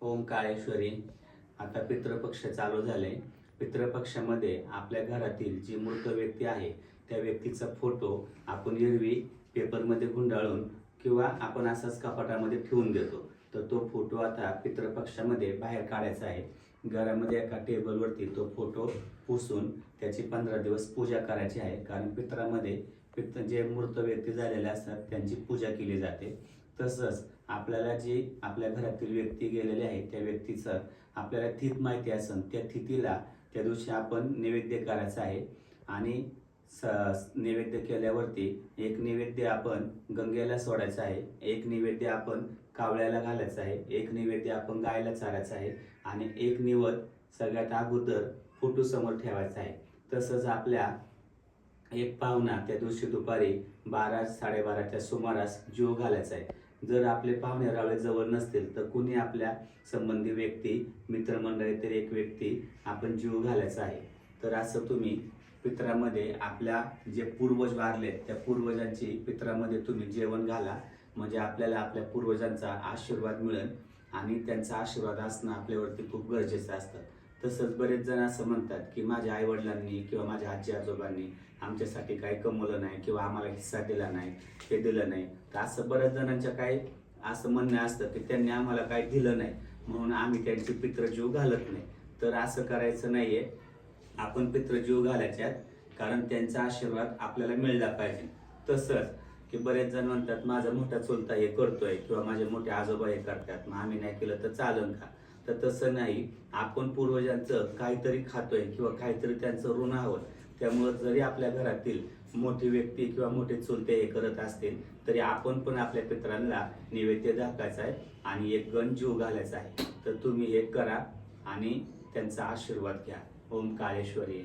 ओम काळेश्वरी. आता पितृपक्ष चालू झाले पितृपक्षामध्ये आपल्या घरातील जी मृत व्यक्ती आहे त्या व्यक्तीचा फोटो आपण एरवी पेपरमध्ये गुंडाळून किंवा आपण असाच कपाटामध्ये ठेवून देतो. तर तो फोटो आता पितृपक्षामध्ये बाहेर काढायचा आहे. घरामध्ये एका टेबलवरती तो फोटो पुसून त्याची पंधरा दिवस पूजा करायची आहे. कारण पित्रामध्ये पित्र जे मृत व्यक्ती झालेले असतात त्यांची पूजा केली जाते. तसंच आपल्याला जी आपल्या घरातील व्यक्ती गेलेली आहे त्या व्यक्तीचं आपल्याला तिथ माहिती असेल त्या थितीला त्या दिवशी आपण नैवेद्य करायचं आहे. आणि स नैवेद्य केल्यावरती एक नैवेद्य आपण गंगेला सोडायचं आहे एक नैवेद्य आपण कावळ्याला घालायचं आहे एक नैवेद्य आपण गायला चारायचं आहे आणि एक निवद सगळ्यात अगोदर फोटोसमोर ठेवायचा आहे. तसंच आपल्या एक पाहुणा त्या दिवशी दुपारी बारा साडेबाराच्या सुमारास जीव घालायचा आहे. जर आपले पाहुणे रावळे जवळ नसतील तर कुणी आपल्या संबंधी व्यक्ती मित्रमंडळीतील एक व्यक्ती आपण जीव घालायचा आहे. तर असं तुम्ही पित्रामध्ये आपल्या जे पूर्वज वारले त्या पूर्वजांची पित्रामध्ये तुम्ही जेवण घाला. म्हणजे आपल्याला आपल्या पूर्वजांचा आशीर्वाद मिळेल आणि त्यांचा आशीर्वाद असणं आपल्यावरती खूप गरजेचं असतं. तसंच बरेच जण असं म्हणतात की माझ्या आईवडिलांनी किंवा माझ्या आजी आजोबांनी आमच्यासाठी काही कमवलं नाही किंवा आम्हाला हिस्सा दिला नाही हे दिलं नाही. तर असं बऱ्याच जणांच्या काही असं म्हणणं असतं की त्यांनी आम्हाला काही दिलं नाही. म्हणून आम्ही त्यांचे पित्रजीव घालत नाही. तर असं करायचं नाही आहे आपण पित्रजीव घालायच्यात कारण त्यांचा आशीर्वाद आपल्याला मिळला पाहिजे. तसंच की बरेच जण म्हणतात माझा मोठा चुलता हे करतोय किंवा माझे मोठे आजोबा हे करतात. मग आम्ही नाही केलं तर चालन का? तर तसं नाही. आपण पूर्वजांचं काहीतरी खातोय किंवा काहीतरी त्यांचं ऋण आहोत. त्यामुळं जरी आपल्या घरातील मोठी व्यक्ती किंवा मोठे चुलते हे करत असतील तरी आपण पण आपल्या पित्रांना नैवेद्य दाखवायचा आहे आणि एक गण जीव घालायचा आहे. तर तुम्ही हे करा आणि त्यांचा आशीर्वाद घ्या. ओम काळेश्वरी.